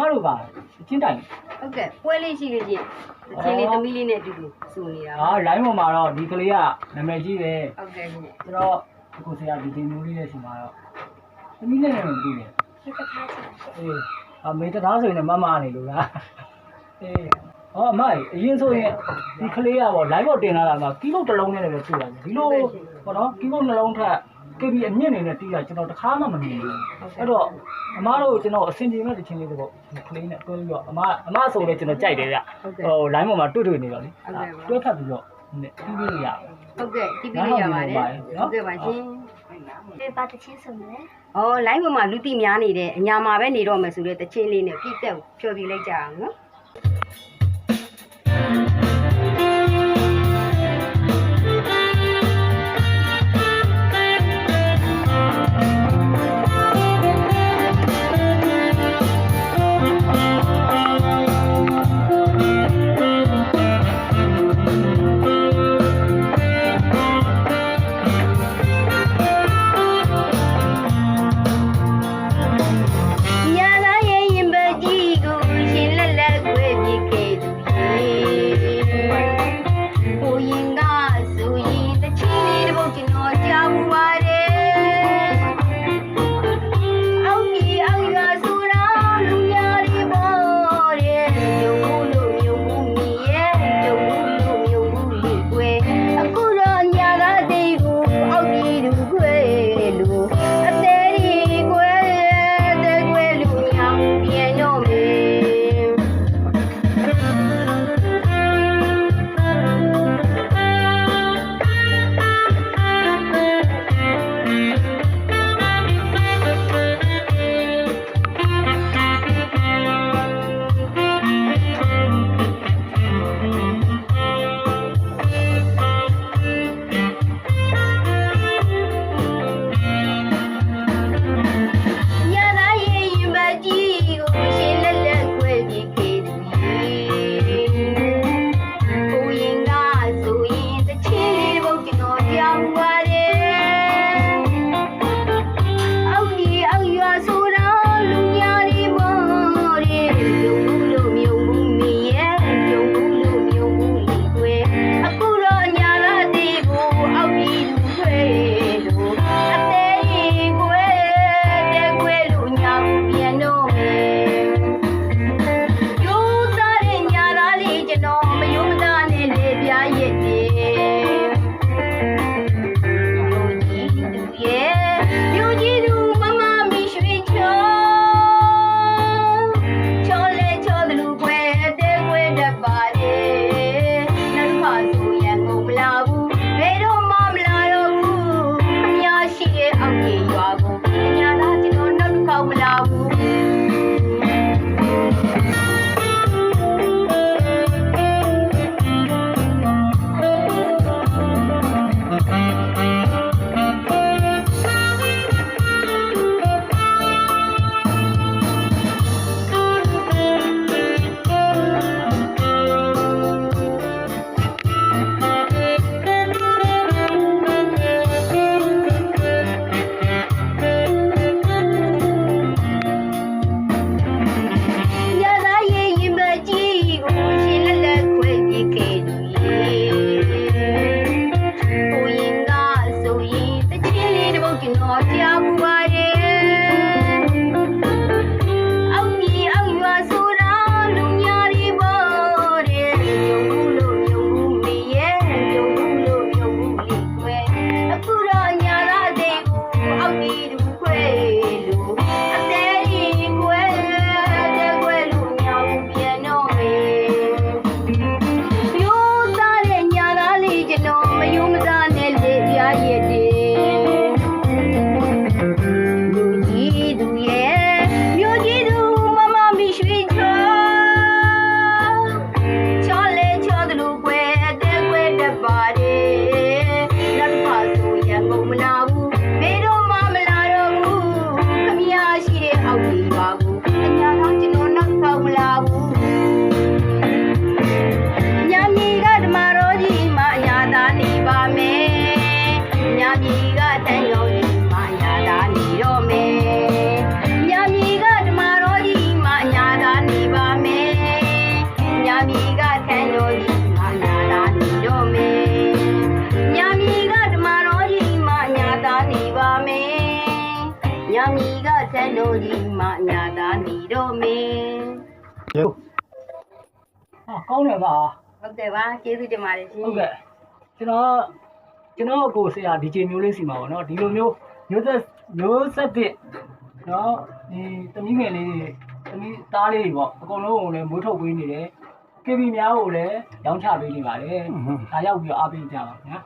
မတို့ပါချင်းတိုင်ဟုတ်ကဲ့ပွဲလေးရှိလို့ချင်းတချင်းလေးသမီးလေးနဲ့အတူတူစုနေတာပါဟာ line ပေါ်မှာတော့ဒီကလေးကနာမည်ကြီးတယ်ဟုတ်ကဲ့ရှင်ဆိုတော့အခုဆရာဒီဒီမျိုးလေးနဲ့ရှင်မှာတော့သမီးနဲ့လည်းမသိတယ်ဒီတစ်ခါချင်းအေးအမေတသားဆိုရင်လည်းမမနေလို့လားအေးဟောအမအရင်ဆိုရင်ဒီကလေးကပေါ့ line ပေါ်တင်လာတာကကီးဘုတ်တစ်လုံးနဲ့လည်းတွေ့ရတယ်ဒီလိုပေါ့နော်ကီးဘုတ်နှလုံးထက် KB အမြင့်နေနဲ့တီးတာကျွန်တော်တခါမှမမြင်ဘူးအဲ့တော့အမားတို့ကျွန်တော်အဆင်ပြေမဲ့တခြင်းလေးတော့ကလေးနဲ့တွဲပြီးတော့အမအမဆိုလည်းကျွန်တော်ကြိုက်တယ်ဗျဟုတ်ကဲ့ဟို line ပေါ်မှာတွေ့တွေ့နေတော့လေဟုတ်ကဲ့ပါတွဲထပ်ပြီးတော့နဲ့တီးပြီးလို့ရတယ်ဟုတ်ကဲ့တီးပြီးလို့ရပါတယ်ဟုတ်ကဲ့ပါရှင်ဒီပါတချင်းစုံတယ်။အော် line ပေါ်မှာလူတိများနေတဲ့အညာမှာပဲနေတော့မယ်ဆိုတဲ့တချင်းလေးနဲ့ပြည့်တက်ဖြောပြလိုက်ကြအောင်နော်။ everybody. တို့ကြီးမညာသာနေတော့မင်းဟာကောင်းတယ်ပါဟုတ်တယ်ပါကျေးဇူးတင်ပါတယ်ရှင်ဟုတ်ကဲ့ကျွန်တော်ကျွန်တော်အကိုဆရာ DJ မျိုးလေးစီမှာပေါ့နော်ဒီလိုမျိုးမျိုးသက်မျိုးဆက်တဲ့နော်ဒီတမီးငယ်လေးတွေတမီးသားလေးတွေပေါ့အကုန်လုံးကိုလည်းမွေးထုတ်ပေးနေတယ် KB များကိုလည်းရောင်းချပေးနေပါတယ်ဒါရောက်ပြီးတော့အားပေးကြပါခင်ဗျာ